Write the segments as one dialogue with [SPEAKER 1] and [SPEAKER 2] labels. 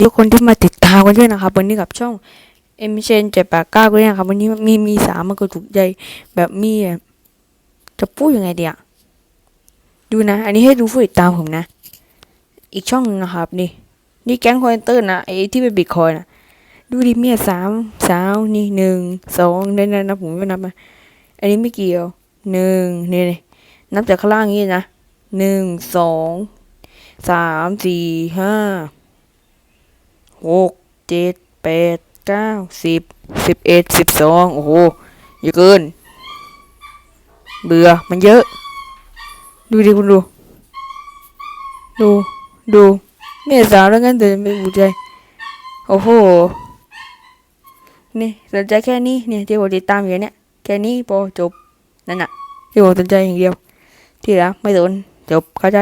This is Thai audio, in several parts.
[SPEAKER 1] ทุกคนที่มาติดตามกันด้วยนะครับวันนี้กับช่องเอ็มเชนเจ็ดแปดเก้าด้วยนะครับวันนี้มีมีสามมันก็ถูกใจแบบมีอะจะพูดยังไงเดียดูนะ อันนี้ให้ดูผู้ติดตามผมนะ อีกช่องนึงนะครับ นี่ นี่แก๊งคอยเตอร์นะไอ้ที่เป็นบิตคอยนะดูดิเมียสามสาวนี่หนึ่งสองนั่นนั่นนะผมไม่นับมาอันนี้ไม่เกี่ยวหนึ่งนี่นี่นับจากข้างล่างนี้นะหนึ่งสองสามสี่ห้า หกเจ็ดแปดเก้าสิบสิบเอ็ดสิบสองโอ้โหเยอะเกิน เบื่อมันเยอะ ดูดิคุณดู ดูดูเมียสาวแล้วงั้นแต่ไม่บูใจ โอ้โห นี่สนใจแค่นี้เนี่ยที่ผมติดตามอยู่เนี่ยแค่นี้พอจบนั่นน่ะที่ผมสนใจอย่างเดียว ที่เหลือไม่สนจบเข้าใจ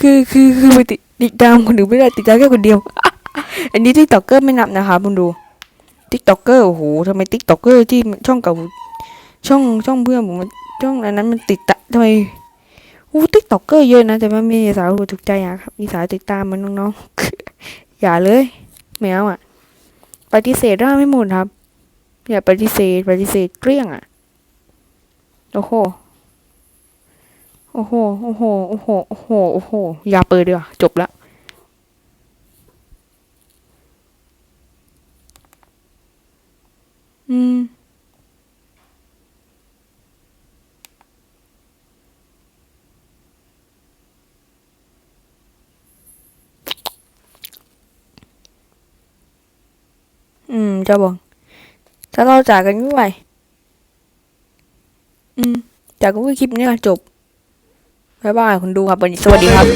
[SPEAKER 1] คือคือคือไปติด ติดตามคนอื่นไม่ได้ติดตามแค่คนเดียว อันนี้ทิกตอกเกอร์ไม่นับนะคะคุณดูทิกตอกเกอร์โอ้โหทำไมทิกตอกเกอร์ที่ช่องเก่าช่องช่องเพื่อนผมช่องอันนั้นมันติดตะทำไมอู้ทิกตอกเกอร์เยอะนะแต่ว่าไม่มีสาวถูกใจอะครับมีสาวติดตามมันน้องๆอย่าเลยไม่เอาอะ ปฏิเสธได้ไม่หมดครับ อย่าปฏิเสธปฏิเสธเกลี้ยงอะโอ้โห โอ้โห โอ้โห โอ้โห โอ้โห โอ้โหอย่าเปิดดีกว่าจบและอืม อืมจะบอกถ้าเราจากกันไม่ไหวอืม จากก็คลิปนี้ก็จบ บ๊ายบายคุณดูครับวันนี้สวัสดีครับ